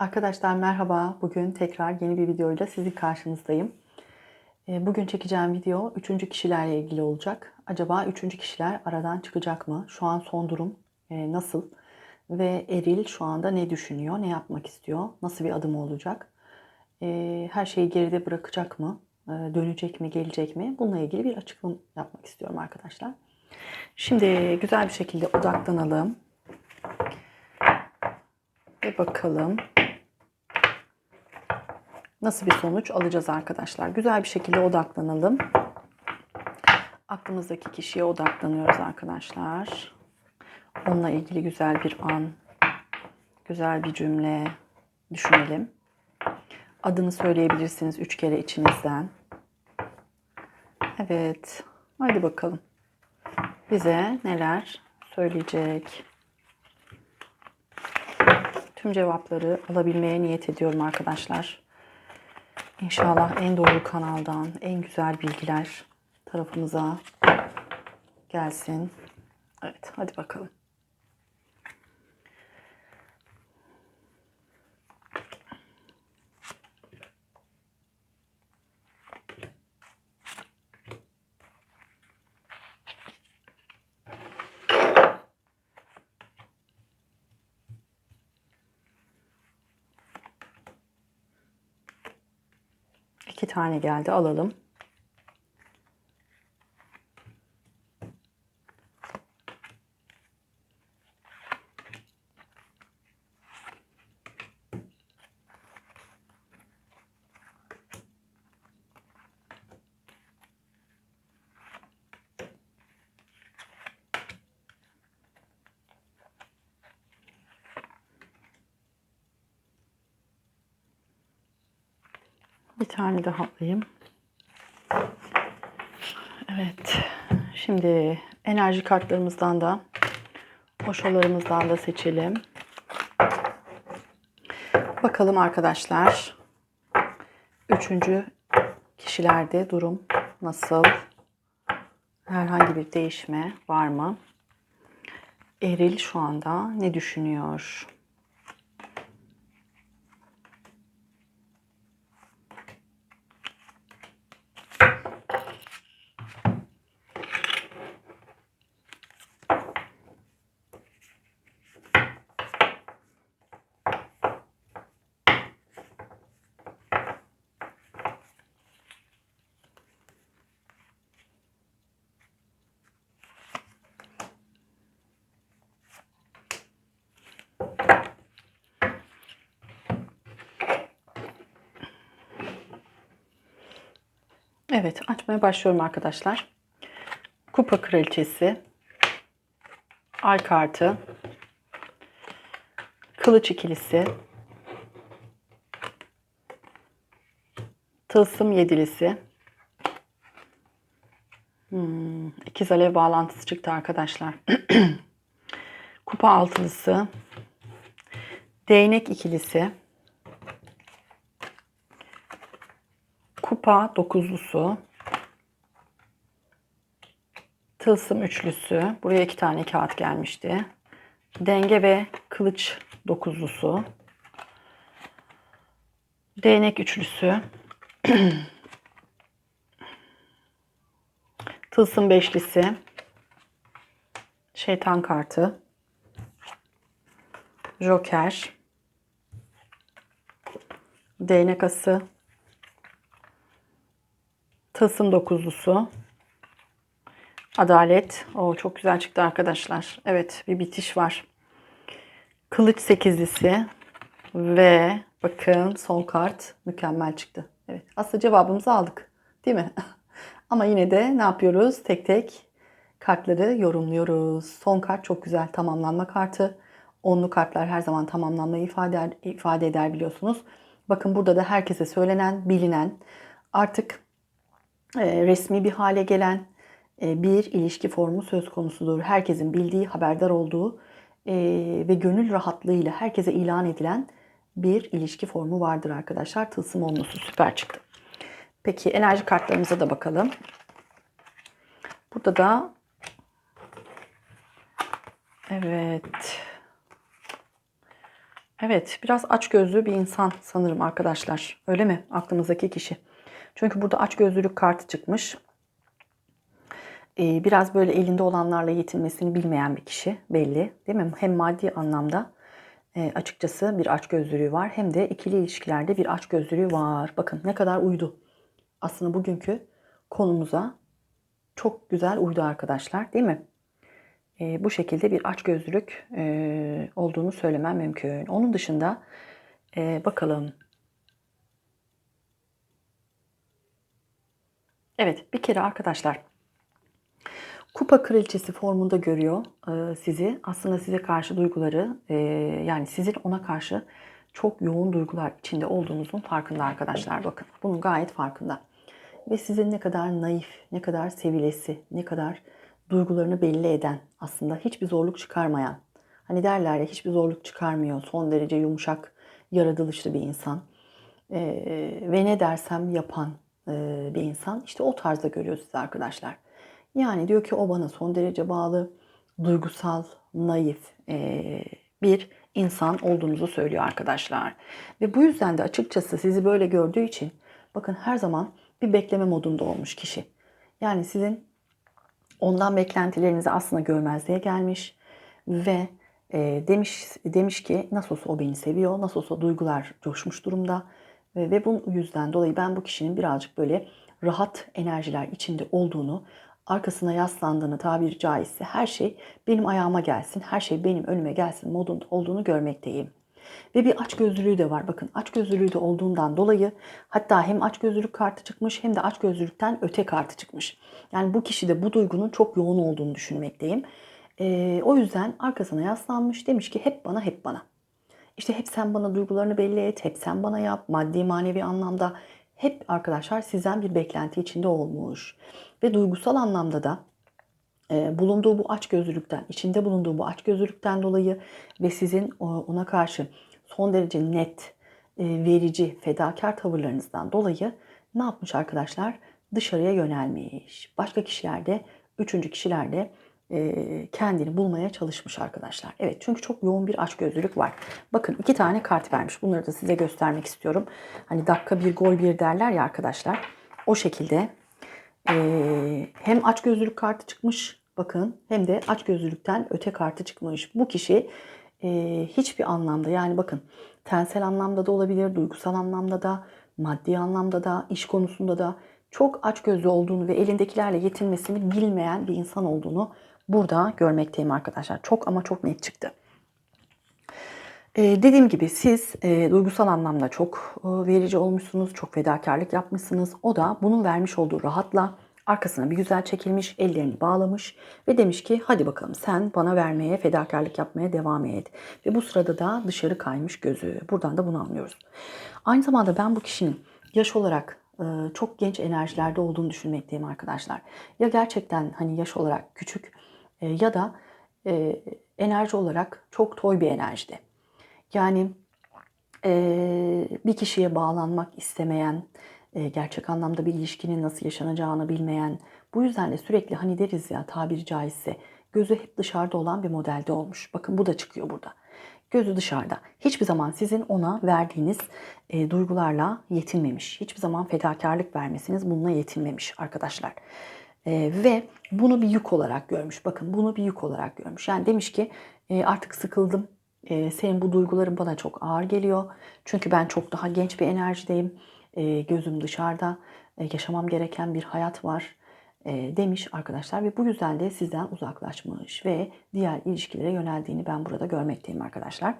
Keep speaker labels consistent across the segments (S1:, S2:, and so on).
S1: Arkadaşlar merhaba. Bugün tekrar yeni bir videoyla sizin karşınızdayım. Ee, Bugün çekeceğim video üçüncü kişilerle ilgili olacak. Acaba üçüncü kişiler aradan çıkacak mı? Şu an son durum e, nasıl? Ve Eril şu anda ne düşünüyor? Ne yapmak istiyor? Nasıl bir adım olacak? Ee, Her şeyi geride bırakacak mı? Ee, Dönecek mi? Gelecek mi? Bununla ilgili bir açıklama yapmak istiyorum arkadaşlar. Şimdi güzel bir şekilde odaklanalım. Ve bakalım nasıl bir sonuç alacağız arkadaşlar. Güzel bir şekilde odaklanalım. Aklımızdaki kişiye odaklanıyoruz arkadaşlar. Onunla ilgili güzel bir an, güzel bir cümle düşünelim. Adını söyleyebilirsiniz üç kere içinizden. Evet, hadi bakalım. Bize neler söyleyecek? Tüm cevapları alabilmeye niyet ediyorum arkadaşlar. İnşallah en doğru kanaldan en güzel bilgiler tarafımıza gelsin. Evet, hadi bakalım. İki tane geldi, alalım. Bir tane daha alayım. Evet. Şimdi enerji kartlarımızdan da oşalarımızdan da seçelim. Bakalım arkadaşlar. Üçüncü kişilerde durum nasıl? Herhangi bir değişme var mı? Eril şu anda ne düşünüyor? Evet, açmaya başlıyorum arkadaşlar. Kupa kraliçesi, ay kartı, kılıç ikilisi, tılsım yedilisi, hmm, ikiz alev bağlantısı çıktı arkadaşlar. Kupa altılısı, değnek ikilisi, kupa dokuzlusu, tılsım üçlüsü, buraya iki tane kağıt gelmişti. Denge ve kılıç dokuzlusu, değnek üçlüsü, tılsım beşlisi, şeytan kartı, joker, değnek ası, Tılsım dokuzlusu. Adalet. O çok güzel çıktı arkadaşlar. Evet bir bitiş var. Kılıç sekizlisi. Ve bakın son kart mükemmel çıktı. Evet aslında cevabımızı aldık. Değil mi? Ama yine de ne yapıyoruz? Tek tek kartları yorumluyoruz. Son kart çok güzel tamamlanma kartı. Onlu kartlar her zaman tamamlanmayı ifade eder, ifade eder biliyorsunuz. Bakın burada da herkese söylenen, bilinen, artık resmi bir hale gelen e, bir ilişki formu söz konusudur. Herkesin bildiği, haberdar olduğu e, ve gönül rahatlığıyla herkese ilan edilen bir ilişki formu vardır arkadaşlar. Tılsım olması süper çıktı. Peki enerji kartlarımıza da bakalım. Burada da evet Evet, biraz açgözlü bir insan sanırım arkadaşlar. Öyle mi? Aklımızdaki kişi. Çünkü burada açgözlülük kartı çıkmış. Ee, biraz böyle elinde olanlarla yetinmesini bilmeyen bir kişi belli, değil mi? Hem maddi anlamda e, açıkçası bir açgözlülüğü var, hem de ikili ilişkilerde bir açgözlülüğü var. Bakın ne kadar uydu. Aslında bugünkü konumuza çok güzel uydu arkadaşlar, değil mi? E, bu şekilde bir açgözlülük e, olduğunu söylemem mümkün. Onun dışında e, bakalım. Evet, bir kere arkadaşlar kupa kraliçesi formunda görüyor e, sizi. Aslında size karşı duyguları e, yani sizin ona karşı çok yoğun duygular içinde olduğunuzun farkında arkadaşlar. Bakın bunun gayet farkında. Ve sizin ne kadar naif, ne kadar sevilesi, ne kadar duygularını belli eden, aslında hiçbir zorluk çıkarmayan, hani derler ya hiçbir zorluk çıkarmıyor, son derece yumuşak, yaratılışlı bir insan e, ve ne dersem yapan bir insan. İşte o tarzda görüyor sizi arkadaşlar. Yani diyor ki o bana son derece bağlı, duygusal, naif e, bir insan olduğunuzu söylüyor arkadaşlar. Ve bu yüzden de açıkçası sizi böyle gördüğü için bakın her zaman bir bekleme modunda olmuş kişi. Yani sizin ondan beklentilerinizi aslında görmezliğe gelmiş ve e, demiş demiş ki nasıl olsa o beni seviyor, nasıl olsa duygular coşmuş durumda ve, bu yüzden dolayı ben bu kişinin birazcık böyle rahat enerjiler içinde olduğunu, arkasına yaslandığını tabiri caizse her şey benim ayağıma gelsin, her şey benim önüme gelsin modunda olduğunu görmekteyim. Ve bir açgözlülüğü de var. Bakın açgözlülüğü de olduğundan dolayı hatta hem açgözlülük kartı çıkmış hem de açgözlülükten öte kartı çıkmış. Yani bu kişide bu duygunun çok yoğun olduğunu düşünmekteyim. Ee, o yüzden arkasına yaslanmış demiş ki hep bana hep bana. İşte hep sen bana duygularını belli et, hep sen bana yap, maddi manevi anlamda hep arkadaşlar sizden bir beklenti içinde olmuş. Ve duygusal anlamda da e, bulunduğu bu açgözlülükten, içinde bulunduğu bu açgözlülükten dolayı ve sizin ona karşı son derece net, e, verici, fedakar tavırlarınızdan dolayı ne yapmış arkadaşlar? Dışarıya yönelmiş. Başka kişilerde, üçüncü kişilerde e, kendini bulmaya çalışmış arkadaşlar. Evet çünkü çok yoğun bir açgözlülük var. Bakın iki tane kart vermiş. Bunları da size göstermek istiyorum. Hani dakika bir gol bir derler ya arkadaşlar. O şekilde hem açgözlülük kartı çıkmış bakın hem de açgözlülükten öte kartı çıkmış. Bu kişi hiçbir anlamda yani bakın tensel anlamda da olabilir, duygusal anlamda da, maddi anlamda da, iş konusunda da çok açgözlü olduğunu ve elindekilerle yetinmesini bilmeyen bir insan olduğunu burada görmekteyim arkadaşlar. Çok ama çok net çıktı. Ee, dediğim gibi siz e, duygusal anlamda çok e, verici olmuşsunuz, çok fedakarlık yapmışsınız. O da bunun vermiş olduğu rahatla arkasına bir güzel çekilmiş, ellerini bağlamış ve demiş ki hadi bakalım sen bana vermeye, fedakarlık yapmaya devam et. Ve bu sırada da dışarı kaymış gözü. Buradan da bunu anlıyoruz. Aynı zamanda ben bu kişinin yaş olarak e, çok genç enerjilerde olduğunu düşünmekteyim arkadaşlar. Ya gerçekten hani yaş olarak küçük e, ya da e, enerji olarak çok toy bir enerjide. Yani bir kişiye bağlanmak istemeyen, gerçek anlamda bir ilişkinin nasıl yaşanacağını bilmeyen, bu yüzden de sürekli hani deriz ya tabiri caizse gözü hep dışarıda olan bir modelde olmuş. Bakın bu da çıkıyor burada. Gözü dışarıda. Hiçbir zaman sizin ona verdiğiniz e, duygularla yetinmemiş. Hiçbir zaman fedakarlık vermesiniz bununla yetinmemiş arkadaşlar. E, ve bunu bir yük olarak görmüş. Bakın bunu bir yük olarak görmüş. Yani demiş ki e, artık sıkıldım. E, senin bu duyguların bana çok ağır geliyor. Çünkü ben çok daha genç bir enerjideyim. E, gözüm dışarıda. E, yaşamam gereken bir hayat var e, demiş arkadaşlar ve bu yüzden de sizden uzaklaşmış ve diğer ilişkilere yöneldiğini ben burada görmekteyim arkadaşlar.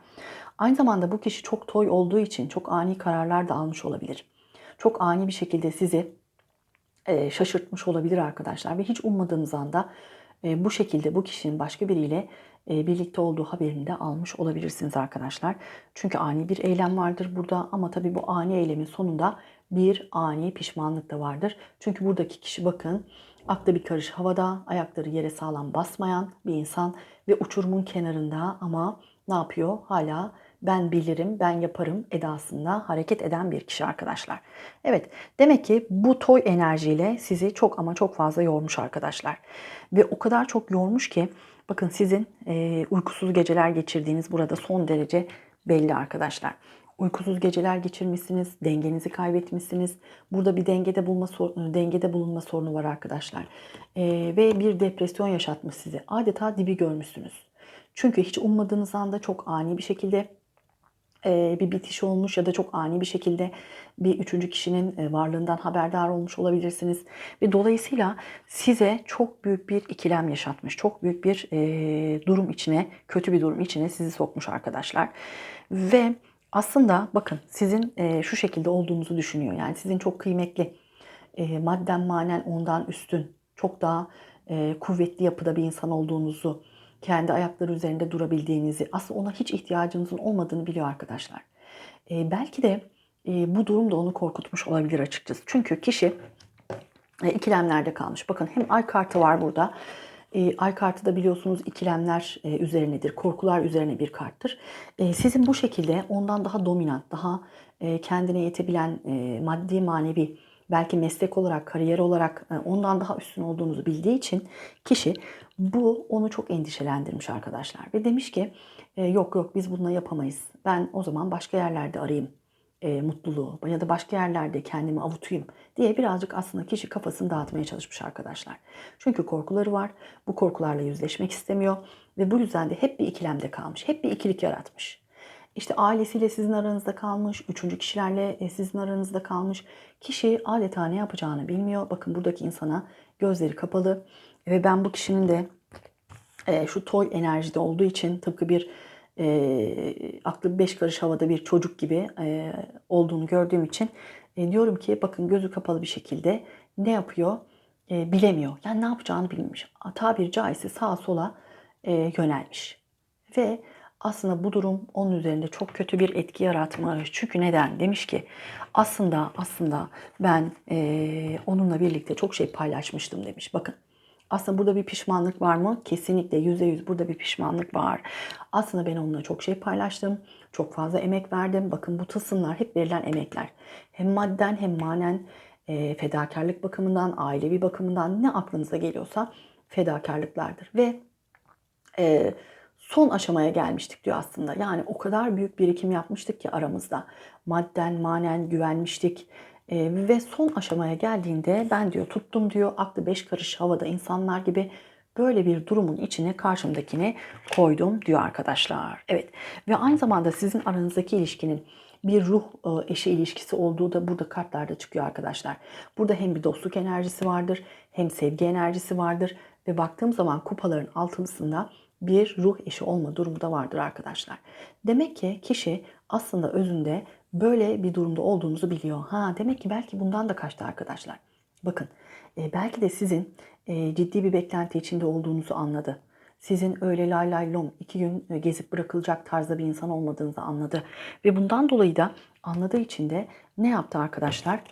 S1: Aynı zamanda bu kişi çok toy olduğu için çok ani kararlar da almış olabilir. Çok ani bir şekilde sizi e, şaşırtmış olabilir arkadaşlar ve hiç ummadığınız anda e, bu şekilde bu kişinin başka biriyle e, birlikte olduğu haberini de almış olabilirsiniz arkadaşlar. Çünkü ani bir eylem vardır burada ama tabii bu ani eylemin sonunda bir ani pişmanlık da vardır. Çünkü buradaki kişi bakın aklı bir karış havada, ayakları yere sağlam basmayan bir insan ve uçurumun kenarında ama ne yapıyor? Hala ben bilirim, ben yaparım edasında hareket eden bir kişi arkadaşlar. Evet, demek ki bu toy enerjiyle sizi çok ama çok fazla yormuş arkadaşlar. Ve o kadar çok yormuş ki bakın sizin e, uykusuz geceler geçirdiğiniz burada son derece belli arkadaşlar. Uykusuz geceler geçirmişsiniz, dengenizi kaybetmişsiniz. Burada bir dengede bulma sor- dengede bulunma sorunu var arkadaşlar. Ee, ve bir depresyon yaşatmış sizi. Adeta dibi görmüşsünüz. Çünkü hiç ummadığınız anda çok ani bir şekilde e, bir bitiş olmuş ya da çok ani bir şekilde bir üçüncü kişinin varlığından haberdar olmuş olabilirsiniz. Ve dolayısıyla size çok büyük bir ikilem yaşatmış. Çok büyük bir durum içine, kötü bir durum içine sizi sokmuş arkadaşlar. Ve aslında bakın sizin şu şekilde olduğunuzu düşünüyor. Yani sizin çok kıymetli, madden manen ondan üstün, çok daha kuvvetli yapıda bir insan olduğunuzu, kendi ayakları üzerinde durabildiğinizi, aslında ona hiç ihtiyacınızın olmadığını biliyor arkadaşlar. E, belki de e, bu durum da onu korkutmuş olabilir açıkçası. Çünkü kişi e, ikilemlerde kalmış. Bakın hem ay kartı var burada. E, ay kartı da biliyorsunuz ikilemler e, üzerinedir. Korkular üzerine bir karttır. E, sizin bu şekilde ondan daha dominant, daha e, kendine yetebilen e, maddi manevi belki meslek olarak, kariyer olarak e, ondan daha üstün olduğunuzu bildiği için kişi bu onu çok endişelendirmiş arkadaşlar. Ve demiş ki e, yok yok biz bununla yapamayız. Ben o zaman başka yerlerde arayayım e, mutluluğu ya da başka yerlerde kendimi avutayım diye birazcık aslında kişi kafasını dağıtmaya çalışmış arkadaşlar. Çünkü korkuları var. Bu korkularla yüzleşmek istemiyor ve bu yüzden de hep bir ikilemde kalmış. Hep bir ikilik yaratmış. İşte ailesiyle sizin aranızda kalmış, üçüncü kişilerle e, sizin aranızda kalmış. Kişi adeta ne yapacağını bilmiyor. Bakın buradaki insana gözleri kapalı ve ben bu kişinin de e, şu toy enerjide olduğu için tıpkı bir e, aklı beş karış havada bir çocuk gibi e, olduğunu gördüğüm için e, diyorum ki bakın gözü kapalı bir şekilde ne yapıyor e, bilemiyor. Yani ne yapacağını bilmiş. Tabiri caizse sağa sola e, yönelmiş. Ve aslında bu durum onun üzerinde çok kötü bir etki yaratmış. Çünkü neden? Demiş ki aslında aslında ben e, onunla birlikte çok şey paylaşmıştım demiş. Bakın aslında burada bir pişmanlık var mı? Kesinlikle yüzde yüz burada bir pişmanlık var. Aslında ben onunla çok şey paylaştım. Çok fazla emek verdim. Bakın bu tılsımlar hep verilen emekler. Hem madden hem manen e, fedakarlık bakımından, ailevi bakımından ne aklınıza geliyorsa fedakarlıklardır. Ve e, son aşamaya gelmiştik diyor aslında. Yani o kadar büyük birikim yapmıştık ki aramızda. Madden, manen güvenmiştik. E, ve son aşamaya geldiğinde ben diyor tuttum diyor aklı beş karış havada insanlar gibi böyle bir durumun içine karşımdakini koydum diyor arkadaşlar. Evet ve aynı zamanda sizin aranızdaki ilişkinin bir ruh eşi ilişkisi olduğu da burada kartlarda çıkıyor arkadaşlar. Burada hem bir dostluk enerjisi vardır hem sevgi enerjisi vardır ve baktığım zaman kupaların altılısında bir ruh eşi olma durumu da vardır arkadaşlar. Demek ki kişi aslında özünde böyle bir durumda olduğunuzu biliyor. Ha demek ki belki bundan da kaçtı arkadaşlar. Bakın e, belki de sizin e, ciddi bir beklenti içinde olduğunuzu anladı. Sizin öyle lay lay lom iki gün e, gezip bırakılacak tarzda bir insan olmadığınızı anladı. Ve bundan dolayı da anladığı için de ne yaptı arkadaşlar?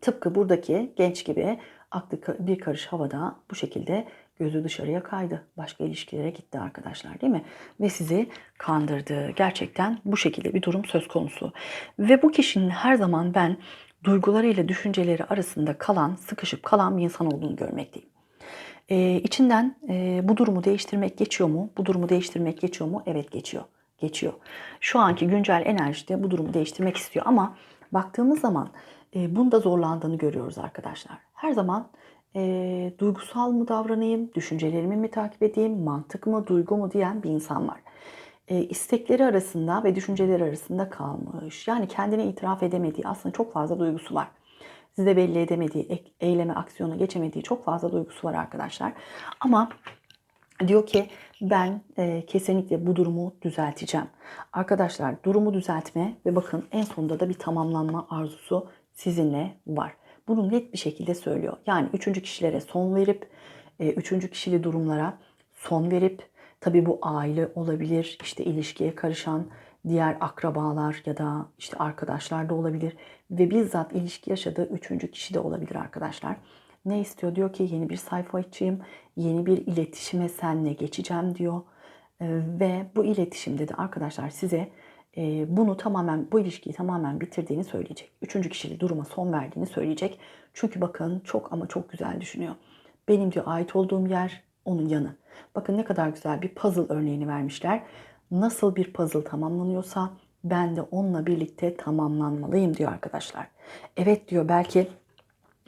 S1: Tıpkı buradaki genç gibi aklı bir karış havada bu şekilde gözü dışarıya kaydı. Başka ilişkilere gitti arkadaşlar değil mi? Ve sizi kandırdı. Gerçekten bu şekilde bir durum söz konusu. Ve bu kişinin her zaman ben duygularıyla düşünceleri arasında kalan, sıkışıp kalan bir insan olduğunu görmekteyim. Ee, içinden e, bu durumu değiştirmek geçiyor mu? Bu durumu değiştirmek geçiyor mu? Evet geçiyor. Geçiyor. Şu anki güncel enerjide bu durumu değiştirmek istiyor ama baktığımız zaman e, bunda zorlandığını görüyoruz arkadaşlar. Her zaman e, duygusal mı davranayım, düşüncelerimi mi takip edeyim, mantık mı, duygu mu diyen bir insan var. E, istekleri arasında ve düşünceleri arasında kalmış. Yani kendine itiraf edemediği aslında çok fazla duygusu var. Size belli edemediği, eyleme, aksiyona geçemediği çok fazla duygusu var arkadaşlar. Ama diyor ki ben e, kesinlikle bu durumu düzelteceğim. Arkadaşlar durumu düzeltme ve bakın en sonunda da bir tamamlanma arzusu sizinle var. Bunu net bir şekilde söylüyor. Yani üçüncü kişilere son verip, e, üçüncü kişili durumlara son verip, tabii bu aile olabilir, işte ilişkiye karışan diğer akrabalar ya da işte arkadaşlar da olabilir ve bizzat ilişki yaşadığı üçüncü kişi de olabilir arkadaşlar. Ne istiyor? Diyor ki yeni bir sayfa açayım, yeni bir iletişime senle geçeceğim diyor. E, ve bu iletişimde de arkadaşlar size bunu tamamen bu ilişkiyi tamamen bitirdiğini söyleyecek. Üçüncü kişili duruma son verdiğini söyleyecek. Çünkü bakın çok ama çok güzel düşünüyor. Benim diyor ait olduğum yer onun yanı. Bakın ne kadar güzel bir puzzle örneğini vermişler. nasıl bir puzzle tamamlanıyorsa ben de onunla birlikte tamamlanmalıyım diyor arkadaşlar. Evet diyor belki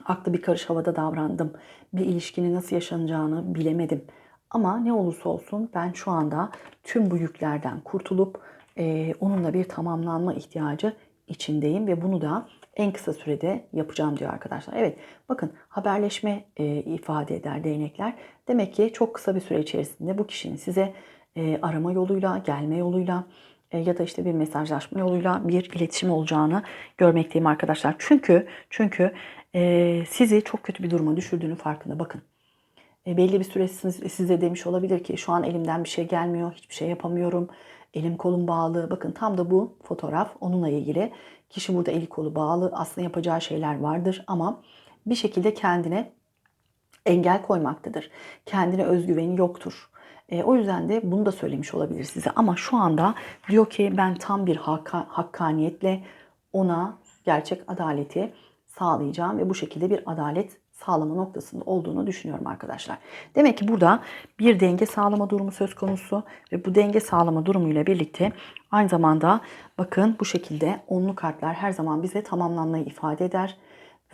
S1: aklı bir karış havada davrandım. Bir ilişkinin nasıl yaşanacağını bilemedim. Ama ne olursa olsun ben şu anda tüm bu yüklerden kurtulup e, onunla bir tamamlanma ihtiyacı içindeyim ve bunu da en kısa sürede yapacağım diyor arkadaşlar. Evet bakın haberleşme e, ifade eder değnekler. Demek ki çok kısa bir süre içerisinde bu kişinin size e, arama yoluyla, gelme yoluyla e, ya da işte bir mesajlaşma yoluyla bir iletişim olacağını görmekteyim arkadaşlar. Çünkü çünkü e, sizi çok kötü bir duruma düşürdüğünü farkında. Bakın e, belli bir süre siz- size demiş olabilir ki şu an elimden bir şey gelmiyor, hiçbir şey yapamıyorum, elim kolum bağlı. Bakın tam da bu fotoğraf onunla ilgili. Kişi burada eli kolu bağlı, aslında yapacağı şeyler vardır ama bir şekilde kendine engel koymaktadır. Kendine özgüveni yoktur. E, o yüzden de bunu da söylemiş olabilir size. Ama şu anda diyor ki ben tam bir hakka, hakkaniyetle ona gerçek adaleti sağlayacağım ve bu şekilde bir adalet sağlama noktasında olduğunu düşünüyorum arkadaşlar. Demek ki burada bir denge sağlama durumu söz konusu ve bu denge sağlama durumuyla birlikte aynı zamanda bakın bu şekilde onlu kartlar her zaman bize tamamlanmayı ifade eder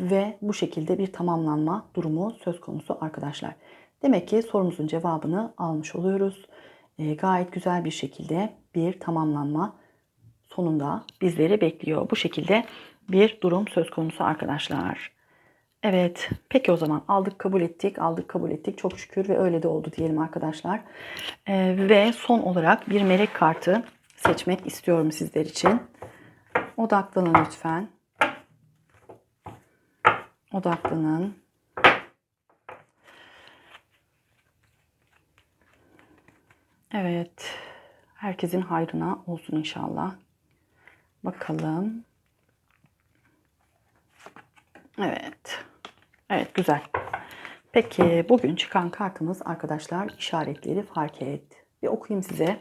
S1: ve bu şekilde bir tamamlanma durumu söz konusu arkadaşlar. Demek ki sorumuzun cevabını almış oluyoruz. E, gayet güzel bir şekilde bir tamamlanma sonunda bizleri bekliyor. Bu şekilde bir durum söz konusu arkadaşlar. Evet, peki o zaman aldık kabul ettik, aldık kabul ettik. Çok şükür ve öyle de oldu diyelim arkadaşlar. E, ve son olarak bir melek kartı seçmek istiyorum sizler için. Odaklanın lütfen. Odaklanın. Evet. Herkesin hayrına olsun inşallah. Bakalım. Evet. Evet güzel. Peki bugün çıkan kartımız arkadaşlar işaretleri fark et. Bir okuyayım size.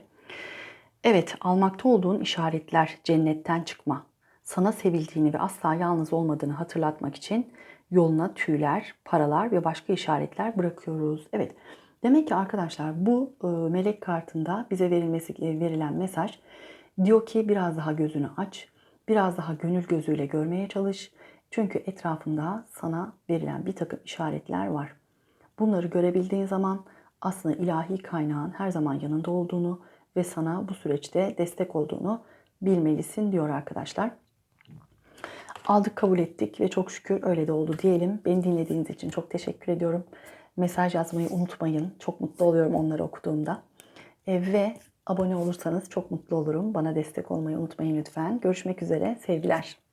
S1: Evet, almakta olduğun işaretler cennetten çıkma. Sana sevildiğini ve asla yalnız olmadığını hatırlatmak için yoluna tüyler, paralar ve başka işaretler bırakıyoruz. Evet. Demek ki arkadaşlar bu e, melek kartında bize verilmesi e, verilen mesaj diyor ki biraz daha gözünü aç, biraz daha gönül gözüyle görmeye çalış. Çünkü etrafında sana verilen bir takım işaretler var. Bunları görebildiğin zaman aslında ilahi kaynağın her zaman yanında olduğunu ve sana bu süreçte destek olduğunu bilmelisin diyor arkadaşlar. Aldık kabul ettik ve çok şükür öyle de oldu diyelim. Beni dinlediğiniz için çok teşekkür ediyorum. Mesaj yazmayı unutmayın. Çok mutlu oluyorum onları okuduğumda. E, ve abone olursanız çok mutlu olurum. Bana destek olmayı unutmayın lütfen. Görüşmek üzere. Sevgiler.